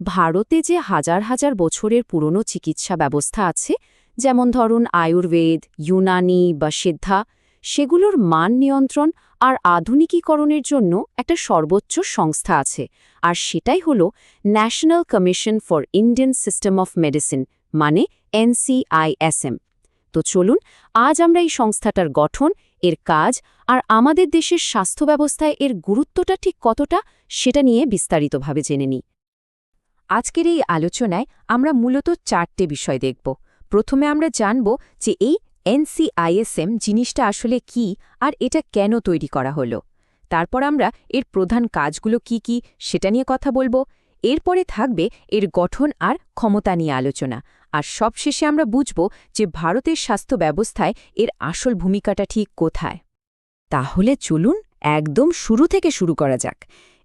ভারতে যে হাজার হাজার বছরের পুরনো চিকিৎসা ব্যবস্থা আছে, যেমন ধরুন আয়ুর্বেদ, ইউনানি বা সিদ্ধা, সেগুলোর মান নিয়ন্ত্রণ আর আধুনিকীকরণের জন্য একটা সর্বোচ্চ সংস্থা আছে। আর সেটাই হল national commission for Indian system of medicine মানে এনসিআইএসএম তো চলুন, আজ আমরা এই সংস্থাটার গঠন, এর কাজ আর আমাদের দেশের স্বাস্থ্য ব্যবস্থায় এর গুরুত্বটা ঠিক কতটা, সেটা নিয়ে বিস্তারিতভাবে জেনে নিই। আজকের এই আলোচনায় আমরা মূলত চারটে বিষয় দেখব। প্রথমে আমরা জানব যে এই এনসিআইএসএম জিনিসটা আসলে কি আর এটা কেন তৈরি করা হলো। তারপর আমরা এর প্রধান কাজগুলো কি কি সেটা নিয়ে কথা বলব। এরপরে থাকবে এর গঠন আর ক্ষমতা নিয়ে আলোচনা। আর সবশেষে আমরা বুঝব যে ভারতের স্বাস্থ্য ব্যবস্থায় এর আসল ভূমিকাটা ঠিক কোথায়। তাহলে চলুন একদম শুরু থেকে শুরু করা যাক।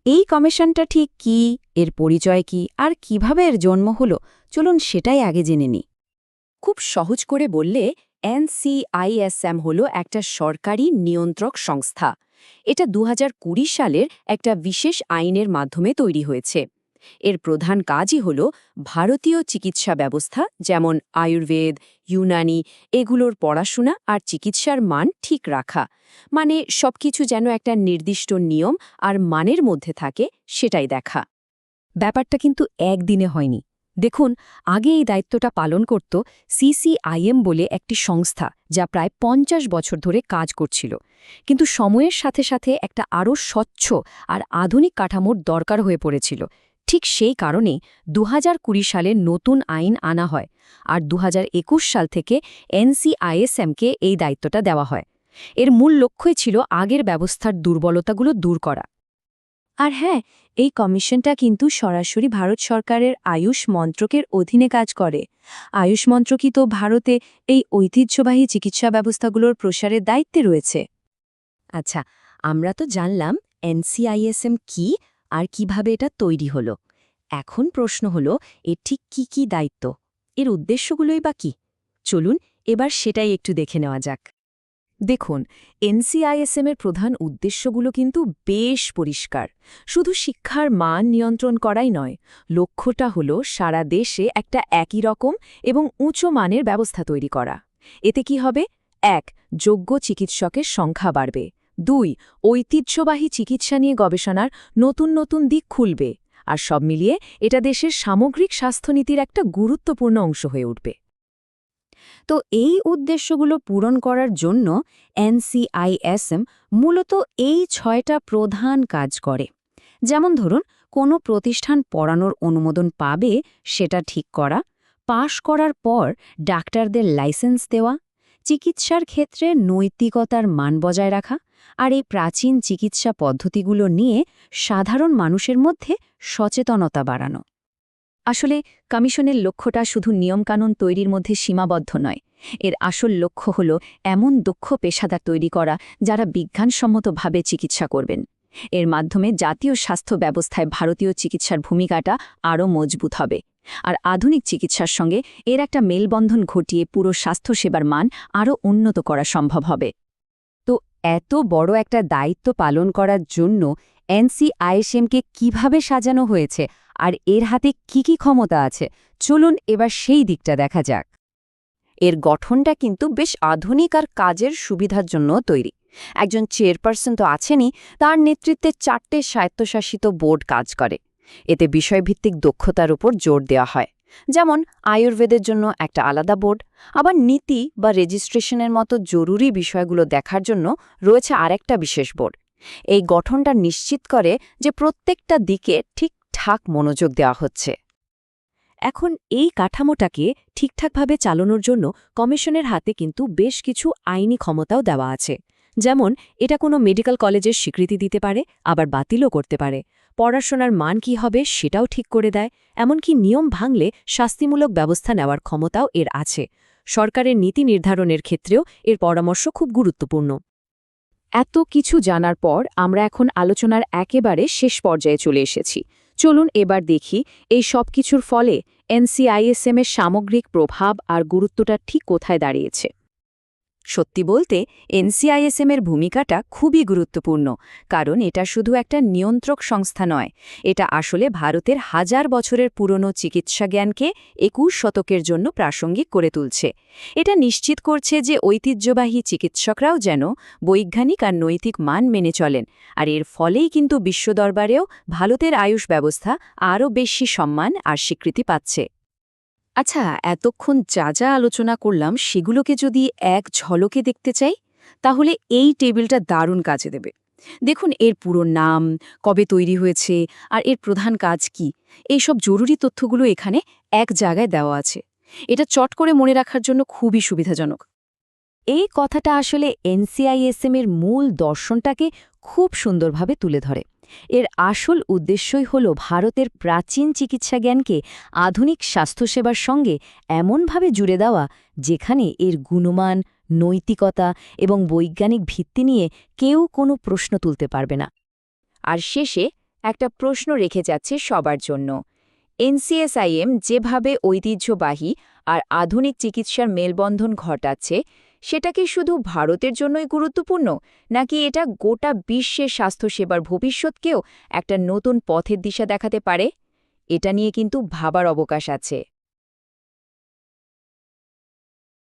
এই কমিশনটা ঠিক কি? এর পরিচয় কি? আর কীভাবে এর জন্ম হল? চলুন সেটাই আগে জেনে নি খুব সহজ করে বললে, এনসিআইএসএম হল একটা সরকারি নিয়ন্ত্রক সংস্থা। এটা দু হাজার কুড়ি সালের একটা বিশেষ আইনের মাধ্যমে তৈরি হয়েছে। এর প্রধান কাজই হল ভারতীয় চিকিৎসা ব্যবস্থা, যেমন আয়ুর্বেদ, ইউনানি, এগুলোর পড়াশোনা আর চিকিৎসার মান ঠিক রাখা। মানে সবকিছু যেন একটা নির্দিষ্ট নিয়ম আর মানের মধ্যে থাকে, সেটাই দেখা। ব্যাপারটা কিন্তু একদিনে হয়নি। দেখুন, আগে এই দায়িত্বটা পালন করত সিসিআইএম বলে একটি সংস্থা, যা প্রায় পঞ্চাশ বছর ধরে কাজ করছিল। কিন্তু সময়ের সাথে সাথে একটা আরও স্বচ্ছ আর আধুনিক কাঠামোর দরকার হয়ে পড়েছিল। ঠিক সেই কারণেই দু সালে নতুন আইন আনা হয় আর দু হাজার একুশ সাল থেকে এনসিআইএসএমকে এই দায়িত্বটা দেওয়া হয়। এর মূল লক্ষ্যই ছিল আগের ব্যবস্থার দুর্বলতাগুলো দূর করা। আর হ্যাঁ এই কমিশনটা কিন্তু সরাসরি ভারত সরকারের আয়ুষ মন্ত্রকের অধীনে কাজ করে। আয়ুষ মন্ত্রকই তো ভারতে এই ঐতিহ্যবাহী চিকিৎসা ব্যবস্থাগুলোর প্রসারের দায়িত্বে রয়েছে। আচ্ছা আমরা তো জানলাম এনসিআইএসএম কি আর কীভাবে এটা তৈরি হলো? এখন প্রশ্ন হলো, এর ঠিক কি কি দায়িত্ব? এর উদ্দেশ্যগুলোই বা কি? চলুন এবার সেটাই একটু দেখে নেওয়া যাক। দেখুন এনসিআইএসএম এর প্রধান উদ্দেশ্যগুলো কিন্তু বেশ পরিষ্কার। শুধু শিক্ষার মান নিয়ন্ত্রণ করাই নয়, লক্ষ্যটা হল সারা দেশে একটা একই রকম এবং উঁচু মানের ব্যবস্থা তৈরি করা। এতে কি হবে? এক, যোগ্য চিকিৎসকের সংখ্যা বাড়বে। দুই, ঐতিহ্যবাহী চিকিৎসা নিয়ে গবেষণার নতুন নতুন দিক খুলবে, আর সব মিলিয়ে এটা দেশের সামগ্রিক স্বাস্থ্যনীতির একটা গুরুত্বপূর্ণ অংশ হয়ে উঠবে। তো এই উদ্দেশ্যগুলো পূরণ করার জন্য এনসিআইএসএম মূলত এই ছয়টা প্রধান কাজ করে। যেমন ধরুন, কোনো প্রতিষ্ঠান পড়ানোর অনুমোদন পাবে সেটা ঠিক করা, পাশ করার পর ডাক্তারদের লাইসেন্স দেওয়া, চিকিৎসার ক্ষেত্রে নৈতিকতার মান বজায় রাখা আর এই প্রাচীন চিকিৎসা পদ্ধতিগুলো নিয়ে সাধারণ মানুষের মধ্যে সচেতনতা বাড়ানো। আসলে কমিশনের লক্ষ্যটা শুধু নিয়মকানুন তৈরির মধ্যে সীমাবদ্ধ নয়। এর আসল লক্ষ্য হল এমন দক্ষ পেশাদার তৈরি করা যারা বিজ্ঞানসম্মতভাবে চিকিৎসা করবেন। এর মাধ্যমে জাতীয় স্বাস্থ্য ব্যবস্থায় ভারতীয় চিকিৎসার ভূমিকাটা আরও মজবুত হবে। আর আধুনিক চিকিৎসার সঙ্গে এর একটা মেলবন্ধন ঘটিয়ে পুরো স্বাস্থ্যসেবার মান আরও উন্নত করা সম্ভব হবে। এত বড় একটা দায়িত্ব পালন করার জন্য এনসিআইএসএমকে কীভাবে সাজানো হয়েছে আর এর হাতে কি কি ক্ষমতা আছে, চলুন এবার সেই দিকটা দেখা যাক। এর গঠনটা কিন্তু বেশ আধুনিক আর কাজের সুবিধার জন্য তৈরি। একজন চেয়ারপারসন তো আছেনই, তার নেতৃত্বে চারটে স্বায়ত্তশাসিত বোর্ড কাজ করে। এতে বিষয়ভিত্তিক দক্ষতার উপর জোর দেওয়া হয়। যেমন আয়ুর্বেদের জন্য একটা আলাদা বোর্ড, আবার নীতি বা রেজিস্ট্রেশনের মতো জরুরি বিষয়গুলো দেখার জন্য রয়েছে আরেকটা বিশেষ বোর্ড। এই গঠনটা নিশ্চিত করে যে প্রত্যেকটা দিকে ঠিকঠাক মনোযোগ দেওয়া হচ্ছে। এখন এই কাঠামোটাকে ঠিকঠাকভাবে চালানোর জন্য কমিশনের হাতে কিন্তু বেশ কিছু আইনি ক্ষমতাও দেওয়া আছে। যেমন, এটা কোনো মেডিকেল কলেজের স্বীকৃতি দিতে পারে, আবার বাতিলও করতে পারে। পড়াশোনার মান কি হবে সেটাও ঠিক করে দেয়, এমনকি নিয়ম ভাঙলে শাস্তিমূলক ব্যবস্থা নেওয়ার ক্ষমতাও এর আছে। সরকারের নীতি নির্ধারণের ক্ষেত্রেও এর পরামর্শ খুব গুরুত্বপূর্ণ। এত কিছু জানার পর আমরা এখন আলোচনার একেবারে শেষ পর্যায়ে চলে এসেছি। চলুন এবার দেখি এই সব কিছুর ফলে এনসিআইএসএম এর সামগ্রিক প্রভাব আর গুরুত্বটা ঠিক কোথায় দাঁড়িয়েছে। সত্যি বলতে এনসিআইএসএম এর ভূমিকাটা খুবই গুরুত্বপূর্ণ, কারণ এটা শুধু একটা নিয়ন্ত্রক সংস্থা নয়, এটা আসলে ভারতের হাজার বছরের পুরনো চিকিৎসা জ্ঞানকে একুশ শতকের জন্য প্রাসঙ্গিক করে তুলছে। এটা নিশ্চিত করছে যে ঐতিহ্যবাহী চিকিৎসকরাও যেন বৈজ্ঞানিক আর নৈতিক মান মেনে চলেন, আর এর ফলেই কিন্তু বিশ্ব দরবারেও ভারতের আয়ুষ ব্যবস্থা আরও বেশি সম্মান আর স্বীকৃতি পাচ্ছে। আচ্ছা এতক্ষণ যা যা আলোচনা করলাম, সেগুলোকে যদি এক ঝলকে দেখতে চাই, তাহলে এই টেবিলটা দারুণ কাজে দেবে। দেখুন, এর পুরো নাম, কবে তৈরি হয়েছে, আর এর প্রধান কাজ কি? এই সব জরুরি তথ্যগুলো এখানে এক জায়গায় দেওয়া আছে। এটা চট করে মনে রাখার জন্য খুবই সুবিধাজনক। এই কথাটা আসলে এনসিআইএসএম এর মূল দর্শনটাকে খুব সুন্দরভাবে তুলে ধরে। এর আসল উদ্দেশ্যই হল ভারতের প্রাচীন চিকিৎসা জ্ঞানকে আধুনিক স্বাস্থ্যসেবার সঙ্গে এমনভাবে জুড়ে দেওয়া, যেখানে এর গুণমান, নৈতিকতা এবং বৈজ্ঞানিক ভিত্তি নিয়ে কেউ কোনো প্রশ্ন তুলতে পারবে না। আর শেষে একটা প্রশ্ন রেখে যাচ্ছে সবার জন্য। এনসিএসআইএম যেভাবে ঐতিহ্যবাহী আর আধুনিক চিকিৎসার মেলবন্ধন ঘটাচ্ছে সেটা কি শুধু ভারতের জন্যই গুরুত্বপূর্ণ, নাকি এটা গোটা বিশ্বের স্বাস্থ্যসেবার ভবিষ্যৎকেও একটা নতুন পথের দিশা দেখাতে পারে? এটা নিয়ে কিন্তু ভাবার অবকাশ আছে।